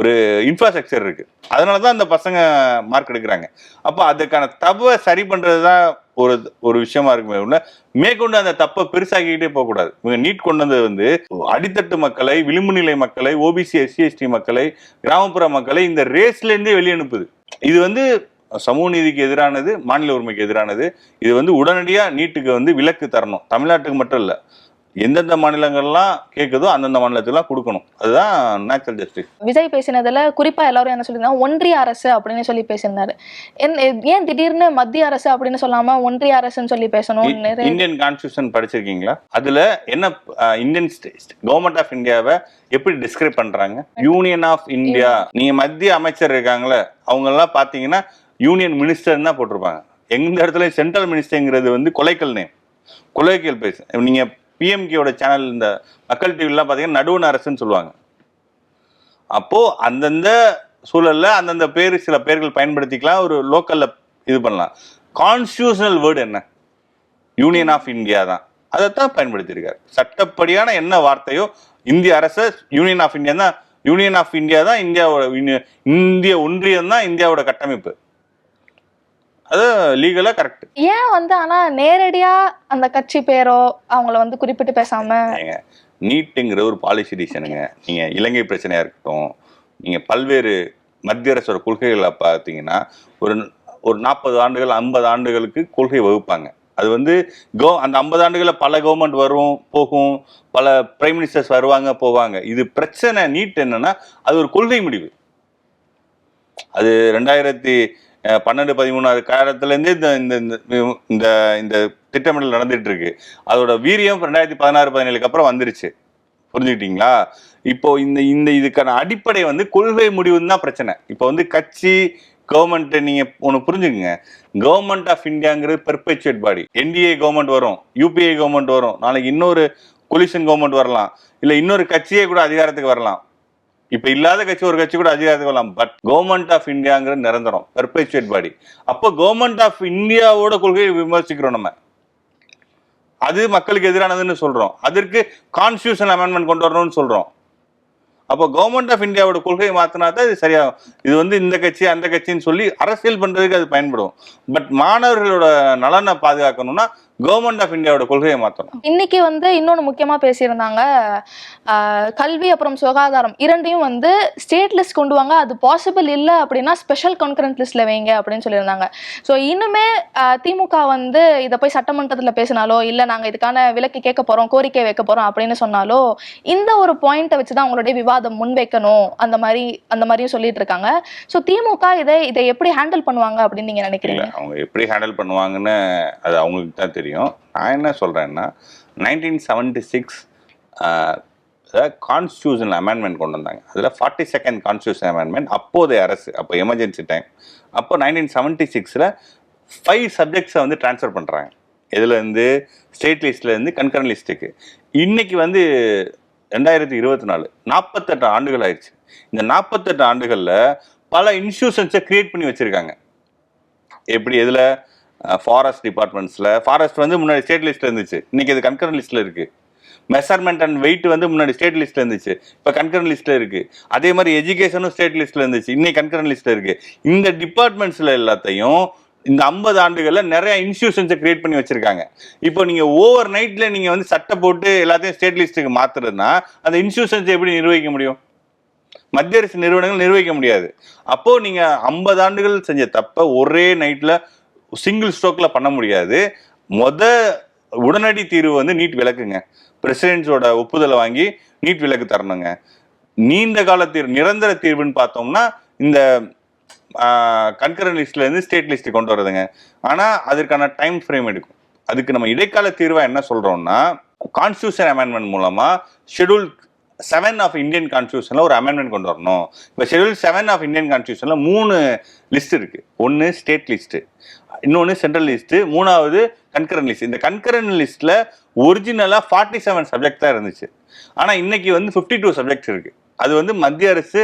ஒரு இன்ஃப்ராஸ்ட்ரக்சர் இருக்குது அதனால தான் அந்த பசங்க மார்க் எடுக்கிறாங்க. அப்போ அதுக்கான தவ சரி பண்ணுறது தான் ஒரு ஒரு விஷயமா இருக்குமே உள்ள மேற்கொண்டு அந்த தப்பை பெருசாக்கிக்கிட்டே போகக்கூடாது. இவங்க நீட் கொண்டு வந்தது வந்து அடித்தட்டு மக்களை விளிம்பு நிலை மக்களை ஓபிசி எஸ்சி எஸ்டி மக்களை கிராமப்புற மக்களை இந்த ரேஸ்ல இருந்தே வெளியனுப்புது இது வந்து சமூக நீதிக்கு எதிரானது மாநில உரிமைக்கு எதிரானது. இது வந்து உடனடியா நீட்டுக்கு வந்து விலக்கு தரணும். தமிழ்நாட்டுக்கு மட்டும் இல்ல. எந்தெந்த மாநிலங்கள்லாம் கேட்குதோ அந்தந்த மாநிலத்துக்குலாம் கொடுக்கணும். அதுதான் நேச்சுரல் ஜஸ்டிஸ் விஜய் பேசினதுல குறிப்பா எல்லாரும் என்ன சொல்லியிருந்தாங்க? ஒன்றிய அரசு அப்படின்னு சொல்லி பேசியிருந்தாரு. ஏன் திடீர்னு மத்திய அரசு அப்படின்னு சொல்லாம ஒன்றிய அரசுன்னு சொல்லி பேசணும் இந்தியன் கான்ஸ்டியூஷன் படிச்சிருக்கீங்களா? அதுல என்ன இந்தியன் கவர்மெண்ட் ஆஃப் இந்தியாவை எப்படி டிஸ்கிரைப் பண்றாங்க? யூனியன் ஆஃப் இந்தியா நீங்க மத்திய அமைச்சர் இருக்காங்களே அவங்க எல்லாம் பாத்தீங்கன்னா யூனியன் மினிஸ்டர் தான் போட்டிருப்பாங்க. எந்த இடத்துல சென்ட்ரல் மினிஸ்டர்ங்கிறது வந்து கொலைக்கல் நேம் கொலைக்கல் பேச நீங்க பிஎம்கேயோட சேனல் இந்த மக்கள் டிவிலாம் பார்த்தீங்கன்னா நடுவண் அரசுன்னு சொல்லுவாங்க. அப்போது அந்தந்த சூழலில் அந்தந்த பேர் சில பேர்கள் பயன்படுத்திக்கலாம் ஒரு லோக்கலில் இது பண்ணலாம். கான்ஸ்டியூஷனல் வேர்டு என்ன? யூனியன் ஆஃப் இந்தியா தான். அதைத்தான் பயன்படுத்தியிருக்காரு. சட்டப்படியான என்ன வார்த்தையோ இந்திய அரசு யூனியன் ஆஃப் இந்தியா தான். யூனியன் ஆஃப் இந்தியா தான் இந்தியாவோட இந்திய ஒன்றியம் தான் இந்தியாவோட கட்டமைப்பு. அது லீகலா கரெக்ட் ஏன் வந்து ஆனா நேரடியா அந்த கட்சி பேரோ அவங்கள வந்து குறிப்பிட்டு பேசாம? நீட்டுங்கிற ஒரு பாலிசி டிசிஷனுங்க நீங்க இலங்கை பிரச்சனையா இருக்கட்டும் நீங்க பல்வேறு மத்திய அரசோட கொள்கைகளை பார்த்தீங்கன்னா ஒரு ஒரு நாற்பது ஆண்டுகள் ஐம்பது ஆண்டுகளுக்கு கொள்கை வகுப்பாங்க. அது வந்து கோ அந்த ஐம்பது ஆண்டுகள்ல பல கவர்மெண்ட் வரும் போகும் பல பிரைம் மினிஸ்டர்ஸ் வருவாங்க போவாங்க. இது பிரச்சனை நீட் என்னன்னா அது ஒரு கொள்கை முடிவு. அது ரெண்டாயிரத்தி பன்னெண்டு பதிமூணாவது காலத்துலேருந்தே இந்த இந்த இந்த- இந்த இந்த திட்டமிடல் நடந்துட்டு இருக்கு அதோட வீரியம் ரெண்டாயிரத்தி பதினாறு பதினேழுக்கு அப்புறம் வந்துருச்சு. புரிஞ்சுக்கிட்டீங்களா? இப்போ இந்த இந்த இதுக்கான அடிப்படை வந்து கொள்கை முடிவுன்னு தான் பிரச்சனை. இப்போ வந்து கட்சி கவர்மெண்ட் நீங்க ஒன்று புரிஞ்சுக்குங்க. கவர்மெண்ட் ஆஃப் இந்தியாங்கிறது பெர்பெச்சுவேட் பாடி என்டிஏ கவர்மெண்ட் வரும் யூபிஏ கவர்மெண்ட் வரும். நாளைக்கு இன்னொரு கொலிஷன் கவர்மெண்ட் வரலாம். இல்லை இன்னொரு கட்சியே கூட அதிகாரத்துக்கு வரலாம். இப்ப இல்லாத கட்சி ஒரு கட்சி கூட அதிகாரத்துக்கு வரலாம் பட் கவர்மெண்ட் ஆஃப் இந்தியாங்கிற நிரந்தரம் பெர்பேச்சுவேட் பாடி அப்போ கவர்மெண்ட் ஆஃப் இந்தியாவோட கொள்கையை விமர்சிக்கிறோம் நம்ம. அது மக்களுக்கு எதிரானதுன்னு சொல்றோம். அதற்கு கான்ஸ்டியூஷன் அமெண்ட்மெண்ட் கொண்டு வரணும்னு சொல்றோம். அப்போ கவர்மெண்ட் ஆஃப் இந்தியாவோட கொள்கையை மாத்தினா தான் இது சரியாகும் இது வந்து இந்த கட்சி அந்த கட்சின்னு சொல்லி அரசியல் பண்றதுக்கு அது பயன்படும். பட் மாணவர்களோட நலனை பாதுகாக்கணும்னா கவர்மெண்ட் ஆஃப் இந்தியாவோட கொள்கையை மாற்றணும் இன்னைக்கு வந்து இன்னொன்னு முக்கியமா பேசியிருந்தாங்க. கல்வி அப்புறம் சுகாதாரம் இரண்டையும் வந்து ஸ்டேட் லிஸ்ட் கொண்டு வாங்க. அது பாசிபிள் இல்லை அப்படின்னா ஸ்பெஷல் கான்கரண்ட் லிஸ்ட்ல வைங்க அப்படின்னு சொல்லியிருந்தாங்க. ஸோ இன்னுமே திமுக வந்து இதை போய் சட்டமன்றத்தில் பேசினாலோ இல்லை நாங்கள் இதுக்கான விலக்கு கேட்க போறோம் கோரிக்கை வைக்க போறோம் அப்படின்னு சொன்னாலோ இந்த ஒரு பாயிண்ட்டை வச்சு தான் அவங்களுடைய விவாதம் முன்வைக்கணும். அந்த மாதிரி அந்த மாதிரியும் சொல்லிட்டு இருக்காங்க. ஸோ திமுக இதை இதை எப்படி ஹேண்டில் பண்ணுவாங்க அப்படின்னு நீங்க இல்ல நினைக்கிறீங்க அவங்க எப்படி ஹேண்டில் பண்ணுவாங்கன்னு அது அவங்களுக்கு தான் தெரியும். நான் என்ன சொல்றேன்னா nineteen seventy six constitution amendment கொண்டு வந்தாங்க. அதில் ஃபார்ட்டி செகண்ட் கான்ஸ்டியூஷன் அமெண்ட்மெண்ட் அப்போதைய அரசு அப்போ எமர்ஜென்சி டைம் அப்போ நைன்டீன் செவன்ட்டி சிக்ஸில் ஃபைவ் சப்ஜெக்ட்ஸை வந்து ட்ரான்ஸ்ஃபர் பண்ணுறாங்க இதுலேருந்து ஸ்டேட் லிஸ்ட்லேருந்து கன்கரன் லிஸ்ட்டுக்கு இன்னைக்கு வந்து ரெண்டாயிரத்தி இருபத்தி நாலு நாற்பத்தெட்டு ஆண்டுகள் ஆயிடுச்சு. இந்த நாற்பத்தெட்டு ஆண்டுகளில் பல இன்ஸ்டியூஷன்ஸை கிரியேட் பண்ணி வச்சுருக்காங்க. எப்படி? இதில் ஃபாரஸ்ட் டிபார்ட்மெண்ட்ஸில் ஃபாரஸ்ட் வந்து முன்னாடி ஸ்டேட் லிஸ்ட்டில் இருந்துச்சு. இன்றைக்கி அது கன்கரன் லிஸ்ட்டில் இருக்குது மெஷர்மெண்ட் அண்ட் வெயிட் வந்து முன்னாடி ஸ்டேட் லிஸ்ட்டில் இருந்துச்சு. இப்போ கன்கரன் லிஸ்ட்டில் இருக்குது அதே மாதிரி எஜுகேஷனும் ஸ்டேட் லிஸ்ட்டில் இருந்துச்சு. இன்னைக்கு கன்கரன் லிஸ்ட்டில் இருக்குது இந்த டிபார்ட்மெண்ட்ஸில் எல்லாத்தையும் இந்த ஐம்பது ஆண்டுகளில் நிறைய இன்ஸ்டியூஷன்ஸை கிரியேட் பண்ணி வச்சிருக்காங்க. இப்போ நீங்கள் ஓவர் நைட்டில் நீங்கள் வந்து சட்டை போட்டு எல்லாத்தையும் ஸ்டேட் லிஸ்ட்டுக்கு மாற்றுறதுனா அந்த இன்ஸ்டியூஷன்ஸை எப்படி நிர்வகிக்க முடியும்? மத்திய அரசு நிறுவனங்கள் நிர்வகிக்க முடியாது. அப்போது நீங்கள் ஐம்பது ஆண்டுகள் செஞ்ச தப்பை ஒரே நைட்டில் சிங்கிள் ஸ்ட்ரோக்ல பண்ண முடியாது. மொத உடனடி தீர்வு வந்து நீட் விலக்குங்க பிரசிடென்ட்ஸோட ஒப்புதலை வாங்கி நீட் விலக்கு தரணுங்க. நீண்ட கால தீர்வு நிரந்தர தீர்வுன்னு பார்த்தோம்னா இந்த கன்கரன் லிஸ்ட்ல இருந்து ஸ்டேட் லிஸ்ட் கொண்டு வருதுங்க. ஆனா அதற்கான டைம் ஃப்ரேம் எடுக்கும். அதுக்கு நம்ம இடைக்கால தீர்வா என்ன சொல்றோம்னா கான்ஸ்டியூஷன் அமெண்ட்மெண்ட் மூலமா ஷெட்யூல் செவன் ஆஃப் இந்தியன் கான்ஸ்டியூஷனில் ஒரு அமெண்ட்மெண்ட் கொண்டு வரணும். இப்போ ஷெட்யூல் செவன் ஆஃப் இந்தியன் கான்ஸ்டியூஷனில் மூணு லிஸ்ட் இருக்குது ஒன்று ஸ்டேட் லிஸ்ட்டு இன்னொன்று சென்ட்ரல் லிஸ்ட்டு மூணாவது கன்கரன் லிஸ்ட் இந்த கன்கரன் லிஸ்ட்டில் ஒரிஜினலாக ஃபார்ட்டி செவன் சப்ஜெக்ட் தான் இருந்துச்சு. ஆனால் இன்றைக்கி வந்து ஃபிஃப்டி டூ சப்ஜெக்ட்ஸ் இருக்குது அது வந்து மத்திய அரசு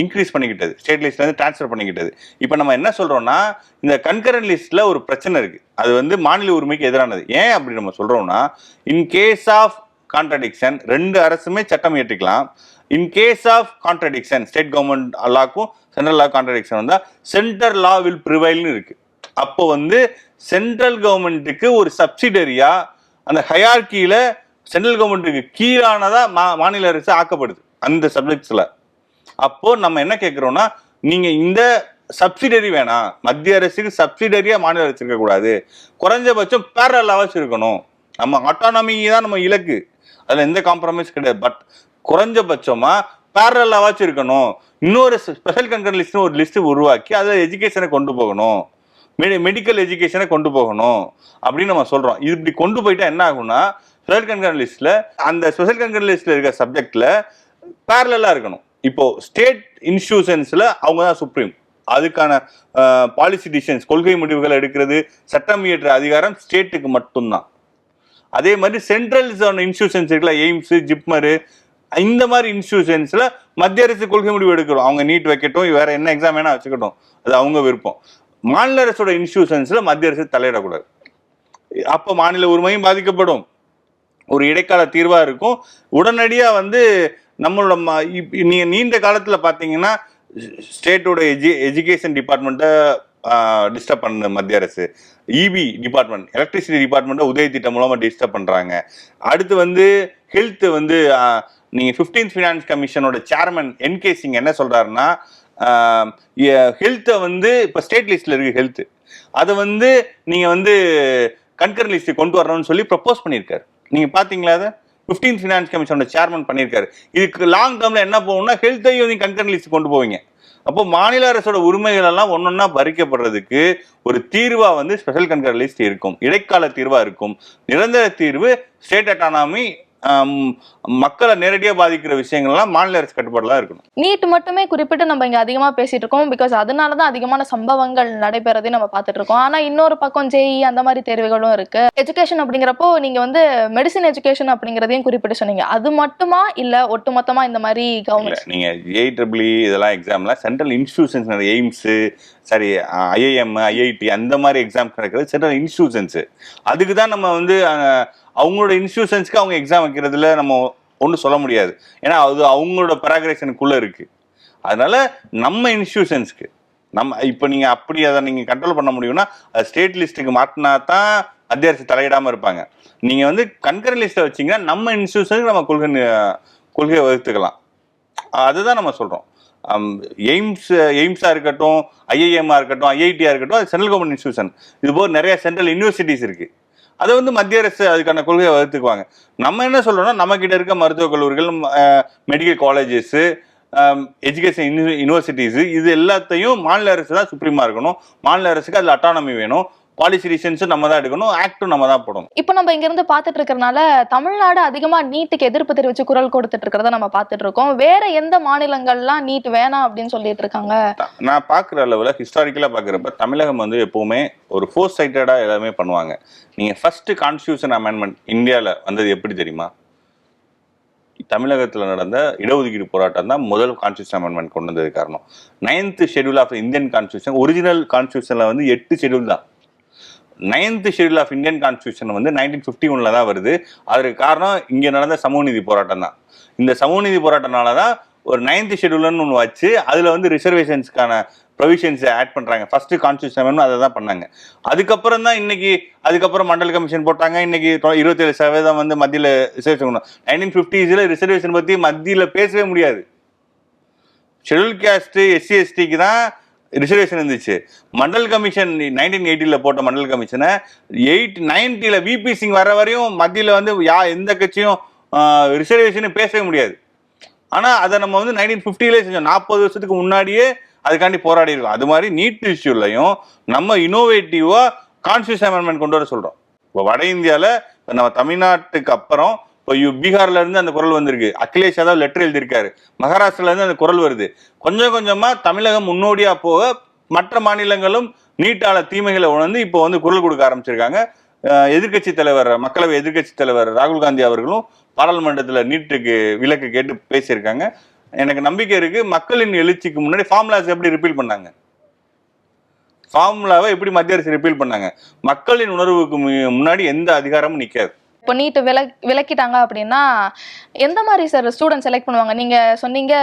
இன்க்ரீஸ் பண்ணிக்கிட்டது. ஸ்டேட் லிஸ்ட்லேருந்து ட்ரான்ஸ்ஃபர் பண்ணிக்கிட்டது. இப்போ நம்ம என்ன சொல்கிறோன்னா இந்த கன்கரன் லிஸ்ட்டில் ஒரு பிரச்சனை இருக்குது அது வந்து மாநில உரிமைக்கு எதிரானது. ஏன் அப்படி நம்ம சொல்கிறோன்னா இன் கேஸ் ஆஃப் கான்ட்ரடிக்ஷன் ரெண்டு அரசுமே சட்டம் இயற்றிக்கலாம். In case of contradiction state government லாக்கும் central law contradiction வந்தால் சென்டர் லா வில் ப்ரிவைல்னு இருக்கு. அப்போ வந்து சென்ட்ரல் கவர்மெண்ட்டுக்கு ஒரு சப்சிடரியா அந்த ஹயார்கியில சென்ட்ரல் கவர்மெண்ட்டுக்கு கீழானதா மா மாநில அரசு ஆக்கப்படுது அந்த சப்ஜெக்ட்ஸ்ல அப்போ நம்ம என்ன கேட்குறோம்னா நீங்க இந்த சப்சிடரி வேணாம். மத்திய அரசுக்கு சப்சிடரியா மாநில அரசு இருக்கக்கூடாது. குறைஞ்சபட்சம் பேரலாவாச்சும் இருக்கணும் நம்ம ஆட்டானமி தான் நம்ம இலக்கு. அதில் எந்த காம்ப்ரமைஸ் கிடையாது. பட் குறைஞ்சபட்சமா பேரலாவாச்சும் இருக்கணும். இன்னொரு ஸ்பெஷல் கன்கர் லிஸ்ட்னு ஒரு லிஸ்ட் உருவாக்கி அதில் எஜுகேஷனை கொண்டு போகணும். மெடி மெடிக்கல் எஜுகேஷனை கொண்டு போகணும். அப்படின்னு நம்ம சொல்றோம். இது இப்படி கொண்டு போயிட்டா என்ன ஆகும்னா ஸ்பெஷல் கன்கர் லிஸ்ட்ல அந்த ஸ்பெஷல் கன்கர் லிஸ்ட்ல இருக்க சப்ஜெக்ட்ல பேரலா இருக்கணும். இப்போ ஸ்டேட் இன்ஸ்டியூஷன்ஸில் அவங்க தான் சுப்ரீம் அதுக்கான பாலிசி டிசிஷன்ஸ் கொள்கை முடிவுகள் எடுக்கிறது சட்டம் இயற்ற அதிகாரம் ஸ்டேட்டுக்கு மட்டும்தான். அதே மாதிரி சென்ட்ரல் இன்ஸ்டியூஷன்ஸ் இருக்குல்ல எய்ம்ஸ் ஜிப்மரு இந்த மாதிரி இன்ஸ்டிடியூஷன்ஸ்ல மத்திய அரசு கொள்கை முடிவு எடுக்கிறோம். அவங்க நீட் வைக்கட்டும் வேற என்ன எக்ஸாம் வேணா வச்சுக்கட்டும். அது அவங்க விருப்பம். மாநில அரசோட இன்ஸ்டிடியூஷன்ஸ்ல மத்திய அரசு தலையிடக்கூடாது. அப்போ மாநில உரிமையும் பாதிக்கப்படும். ஒரு இடைக்கால தீர்வா இருக்கும். உடனடியா வந்து நம்மளோட ம- இப்- நீங்க நீண்ட காலத்துல பாத்தீங்கன்னா ஸ்டேட்டோட எஜு எஜுகேஷன் டிபார்ட்மெண்ட்டை டிஸ்டர்ப் பண்ண மத்திய அரசு. இபி டிபார்ட்மெண்ட் எலக்ட்ரிசிட்டி டிபார்ட்மெண்ட்டை உதவி திட்டம் மூலமாக டிஸ்டர்ப் பண்ணுறாங்க அடுத்து வந்து ஹெல்த் வந்து நீங்கள் ஃபிஃப்டீன்த் ஃபினான்ஸ் கமிஷனோட சேர்மன் என்கே சிங் என்ன சொல்கிறாருன்னா ஹெல்த்தை வந்து இப்போ ஸ்டேட் லிஸ்ட்டில் இருக்குது ஹெல்த்து அதை வந்து நீங்கள் வந்து கன்கர் லிஸ்ட் கொண்டு வரணும்னு சொல்லி ப்ரப்போஸ் பண்ணியிருக்காரு. நீங்கள் பார்த்தீங்களா அதை? 15th ஃபினான்ஸ் கமிஷனோட சேர்மன் பண்ணியிருக்காரு. இதுக்கு லாங் டேர்மில் என்ன போகணும்னா ஹெல்த்தையும் நீங்கள் கன்கர் லிஸ்ட் கொண்டு போவீங்க. அப்போ மாநில அரசோட உரிமைகள் எல்லாம் ஒன்னொன்னா பறிக்கப்படுறதுக்கு ஒரு தீர்வா வந்து ஸ்பெஷல் கன்கர் லிஸ்ட் இருக்கும். இடைக்கால தீர்வா இருக்கும். நிரந்தர தீர்வு ஸ்டேட் அட்டானமி மக்களை நேரடியா பாதிக்கிற விஷயங்கள்லாம் மாநில அரசு கட்டுப்பாடுல இருக்கணும். நீட் மட்டுமே குறிப்பிட்டு நம்ம இங்க அதிகமா பேசிட்டு இருக்கோம். பிகாஸ் அதனால தான் அதிகமான சம்பவங்கள் நடைபெறதையும் நம்ம பார்த்துட்டு இருக்கோம். ஆனா இன்னொரு பக்கம் ஜேஇ அந்த மாதிரி தேர்வுகளும் இருக்கு. எஜுகேஷன் அப்படிங்கிறப்போ நீங்க வந்து மெடிசின் எஜுகேஷன் அப்படிங்கிறதையும் குறிப்பிட்டு சொன்னீங்க. அது மட்டுமா இல்ல ஒட்டுமொத்தமா இந்த மாதிரி கவர்மெண்ட் நீங்க ஏ இதெல்லாம் எக்ஸாம்ல சென்ட்ரல் இன்ஸ்டிடியூஷன்ஸ் எய்ம்ஸ் சரி ஐஐஎம் ஐஐடி அந்த மாதிரி எக்ஸாம் கிடைக்கிறது சென்ட்ரல் இன்ஸ்டிடியூஷன்ஸ் அதுக்கு தான் நம்ம வந்து அவங்களோட இன்ஸ்டியூஷன்ஸ்க்கு அவங்க எக்ஸாம் வைக்கிறதுல நம்ம ஒன்றும் சொல்ல முடியாது. ஏன்னா அது அவங்களோட பராகிரேஷனுக்குள்ள இருக்குது அதனால நம்ம இன்ஸ்டியூஷன்ஸ்க்கு நம்ம இப்போ நீங்கள் அப்படி அதை நீங்கள் கண்ட்ரோல் பண்ண முடியும்னா அது ஸ்டேட் லிஸ்ட்டுக்கு மாட்டினா தான் மத்திய தலையிடாமல் இருப்பாங்க. நீங்கள் வந்து கண்கர லிஸ்ட்டை வச்சீங்கன்னா நம்ம இன்ஸ்டியூஷனுக்கு நம்ம கொள்கை கொள்கையை வகுத்துக்கலாம். அதுதான் நம்ம சொல்கிறோம் எய்ம்ஸ் எய்ம்ஸாக இருக்கட்டும் ஐஐஎம்ஆ இருக்கட்டும் ஐஐடியாக இருக்கட்டும் அது சென்ட்ரல் கவர்மெண்ட் இன்ஸ்டியூஷன் இது போல் நிறைய சென்ட்ரல் யூனிவர்சிட்டிஸ் இருக்குது அதை வந்து மத்திய அரசு அதுக்கான கொள்கையை வகுத்துக்குவாங்க. நம்ம என்ன சொல்றோம்னா நம்ம கிட்ட இருக்க மருத்துவக் கல்லூரிகள் மெடிக்கல் காலேஜஸ் எஜுகேஷன் யூனிவர்சிட்டிஸ் இது எல்லாத்தையும் மாநில அரசு தான் சுப்ரீமா இருக்கணும். மாநில அரசுக்கு அதில் அட்டானமி வேணும். பாலிசி டிசிஷன்ஸும் நம்ம தான் எடுக்கணும் ஆக்டும் நம்ம தான் போடணும். இப்போ நம்ம இங்க இருந்து பார்த்துட்டு இருக்கறனால தமிழ்நாடு அதிகமா நீட்டுக்கு எதிர்ப்பு தெரிவிச்சு குரல் கொடுத்துட்டு இருக்கிறத நம்ம பார்த்துட்டு இருக்கோம். வேற எந்த மாநிலங்கள்லாம் நீட் வேணாம் அப்படின்னு சொல்லிட்டு இருக்காங்க? நான் பார்க்குற அளவில் ஹிஸ்டாரிக்கலாக பார்க்குறப்ப தமிழகம் வந்து எப்போவுமே ஒரு ஃபோர் சைட்டடாக எல்லாமே பண்ணுவாங்க. நீங்கள் ஃபர்ஸ்ட் கான்ஸ்டியூஷன் அமெண்ட்மெண்ட் இந்தியாவில் வந்தது எப்படி தெரியுமா? தமிழகத்தில் நடந்த இடஒதுக்கீடு போராட்டம் தான் முதல் கான்ஸ்டியூஷன் அமெண்ட்மெண்ட் கொண்டு வந்தது காரணம். Ninth schedule of Indian constitution original கான்ஸ்டியூஷனில் வந்து எட்டு ஷெட்யூல் தான். Ninth schedule of Indian constitution வந்து நைன்டீன் ஃபிஃப்டி ஒன்ல தான் வருது. அதற்கு காரணம் இங்கே நடந்த சமூக நீதி போராட்டம் தான். இந்த சமூக நீதி போராட்டனால தான் ஒரு நைன்த் ஷெடியூல்னு ஒன்று வச்சு அதில் வந்து ரிசர்வேஷன்ஸ்க்கான ப்ரொவிஷன்ஸை ஆட் பண்ணுறாங்க ஃபஸ்ட்டு கான்ஸ்டியூஷன் அதை தான் பண்ணாங்க. அதுக்கப்புறம் தான் இன்னைக்கு அதுக்கப்புறம் மண்டல் கமிஷன் போட்டாங்க. இன்னைக்கு இருபத்தேழு சதவீதம் வந்து மத்தியில் ரிசர்வேஷன் நைன்டீன் ஃபிஃப்டிஸில் ரிசர்வேஷன் பற்றி மத்தியில் பேசவே முடியாது. ஷெட்யூல் கேஸ்ட்டு எஸ்சி எஸ்டிக்கு தான் ரிசர்வேஷன் இருந்துச்சு. மண்டல் கமிஷன் நைன்டீன் எயிட்டியில் போட்ட மண்டல் கமிஷனை எயிட் நைன்ட்டியில் விபி சிங் வர வரையும் மத்தியில் வந்து யா எந்த கட்சியும் ரிசர்வேஷன் பேசவே முடியாது. ஆனால் அதை நம்ம வந்து நைன்டீன் ஃபிஃப்டிலே செஞ்சோம். நாற்பது வருஷத்துக்கு முன்னாடியே அதுக்காண்டி போராடி இருக்கோம். அது மாதிரி நீட் இஷ்யூலையும் நம்ம இனோவேட்டிவாக கான்ஸ்டியூஷன் அமெண்ட்மெண்ட் கொண்டு வர சொல்கிறோம் இப்போ வட இந்தியாவில் இப்போ நம்ம தமிழ்நாட்டுக்கு அப்புறம் இப்போ பீகார்ல இருந்து அந்த குரல் வந்திருக்கு. அகிலேஷ் யாதவ் லெட்டர் எழுதியிருக்காரு. மகாராஷ்டிரால இருந்து அந்த குரல் வருது. கொஞ்சம் கொஞ்சமா தமிழகம் முன்னோடியா போக மற்ற மாநிலங்களும் நீட்டால தீமைகளை உணர்ந்து இப்போ வந்து குரல் கொடுக்க ஆரம்பிச்சிருக்காங்க. எதிர்கட்சி எதிர்க்கட்சி தலைவர் மக்களவை எதிர்க்கட்சி தலைவர் ராகுல் காந்தி அவர்களும் பாராளுமன்றத்தில் நீட்டுக்கு விலக்கு கேட்டு பேசியிருக்காங்க. எனக்கு நம்பிக்கை இருக்கு மக்களின் எழுச்சிக்கு முன்னாடி ஃபார்முலாஸ் எப்படி ரிப்பீல் பண்ணாங்க? ஃபார்முலாவை எப்படி மத்திய அரசு ரிப்பீல் பண்ணாங்க? மக்களின் உணர்வுக்கு மு- முன்னாடி எந்த அதிகாரமும் நிற்காது இப்போ நீட் விலக் விலக்கிட்டாங்க அப்படின்னா எந்த மாதிரி சார் ஸ்டூடெண்ட் செலக்ட் பண்ணுவாங்க? நீங்க சொன்னீங்க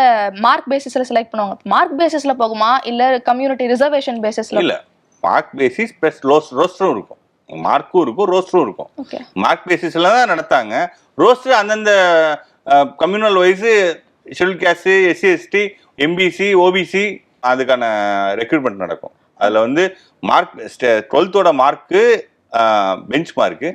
மார்க் பேசிஸ்ல செலக்ட் பண்ணுவாங்க. மார்க் பேசிஸ்ல போகுமா? இல்ல கம்யூனிட்டி ரிசர்வேஷன் பேசிஸ்ல இல்ல. மார்க் பேசிஸ் பிளஸ் ரோஸ் ரோஸ்டரும் இருக்கும். மார்க்கும் இருக்கும் ரோஸ்டரும் இருக்கும். மார்க் பேசிஸ்ல தான் நடத்தாங்க. ரோஸ்டர் அந்தந்த communal wise schedule caste SC ST MBC OBC அதுக்கான ரெக்ரூட்மெண்ட் நடக்கும். அதில் வந்து mark டுவெல்த்தோட mark benchmark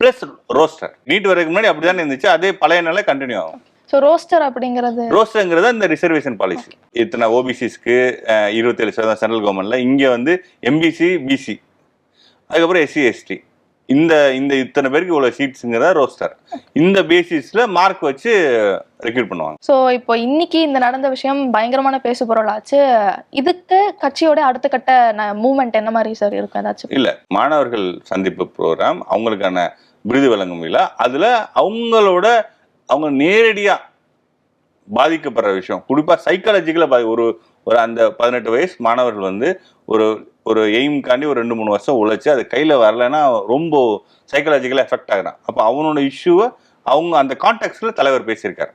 plus roster NEET வரைக்கும் முன்னாடி அப்படி தானே இருந்துச்சு அதே பழைய நிலை கண்டினியூ ஆகும். ஸோ ரோஸ்டர் அப்படிங்கிறது ரோஸ்டருங்கிறது அந்த ரிசர்வேஷன் பாலிசி இத்தனை ஓபிசிஸ்க்கு இருபத்தேழு சதவீதம் சென்ட்ரல் கவர்மெண்ட்ல இங்கே வந்து எம்பிசி பிசி அதுக்கப்புறம் எஸ்சி எஸ்டி இந்த இந்த இத்தனை பேருக்கு இவ்வளோ சீட்ஸுங்கிறத ரோஸ்டர் இந்த பேசிஸில் மார்க் வச்சு ரெக்ரூட் பண்ணுவாங்க. ஸோ இப்போ இன்னைக்கு இந்த நடந்த விஷயம் பயங்கரமான பேசு பொருளாச்சு. இதுக்கு கட்சியோட அடுத்த கட்ட மூவ்மெண்ட் என்ன மாதிரி சார் இருக்கும் ஏதாச்சும்? இல்லை மாணவர்கள் சந்திப்பு ப்ரோக்ராம் அவங்களுக்கான விருது வழங்கும் விழா. அதில் அவங்களோட அவங்க நேரடியாக பாதிக்கப்படுற விஷயம். குறிப்பாக சைக்காலஜிக்கலாக பாதி ஒரு ஒரு அந்த பதினெட்டு வயசு மாணவர்கள் வந்து ஒரு ஒரு எய்ம்காண்டி ஒரு ரெண்டு மூணு வருஷம் உழைச்சி அது கையில் வரலைன்னா ரொம்ப சைக்காலஜிக்கலாக எஃபெக்ட் ஆகிறான். அப்போ அவனோட இஷ்யூவை அவங்க அந்த கான்டெக்ட்ல தலைவர் பேசியிருக்காரு.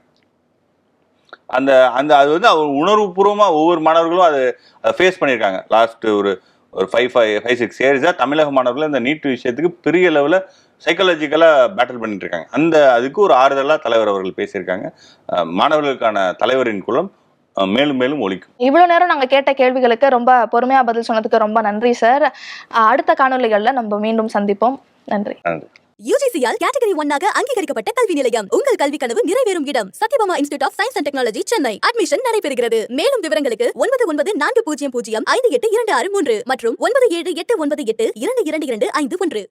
அந்த அந்த அது வந்து அவர் உணர்வுபூர்வமாக ஒவ்வொரு மாணவர்களும் அதை ஃபேஸ் பண்ணியிருக்காங்க. லாஸ்ட் ஒரு ஒரு ஃபைவ் ஃபைவ் ஃபைவ் சிக்ஸ் இயர்ஸாக தமிழக மாணவர்கள் இந்த நீட் விஷயத்துக்கு பெரிய லெவலில் சைக்காலஜிக்கலாக பேட்டில் பண்ணிட்டு இருக்காங்க அந்த அதுக்கு ஒரு ஆறுதலாக தலைவர் அவர்கள் பேசியிருக்காங்க. மாணவர்களுக்கான தலைவரின் குலம் மேலும் மேலும் ஒழிக்கும். இவ்வளவு நேரம் நாங்க கேட்ட கேள்விகளுக்கு ரொம்ப பொறுமையா பதில் சொன்னதுக்கு ரொம்ப நன்றி சார் அடுத்த காணொளிகள்ல நம்ம மீண்டும் சந்திப்போம். நன்றி. நன்றி. யூஜிசியால் கேட்டகரி ஒன்னாக அங்கீகரிக்கப்பட்ட கல்வி நிலையம். உங்கள் கல்வி கனவு நிறைவேறும் இடம். Sathyabama institute of science and technology Chennai admission நடைபெறுகிறது. மேலும் விவரங்களுக்கு ஒன்பது ஒன்பது நான்கு பூஜ்ஜியம் பூஜ்ஜியம் ஐந்து எட்டு இரண்டு ஆறு மூன்று மற்றும் ஒன்பது ஏழு எட்டு ஒன்பது எட்டு இரண்டு இரண்டு இரண்டு ஐந்து ஒன்று.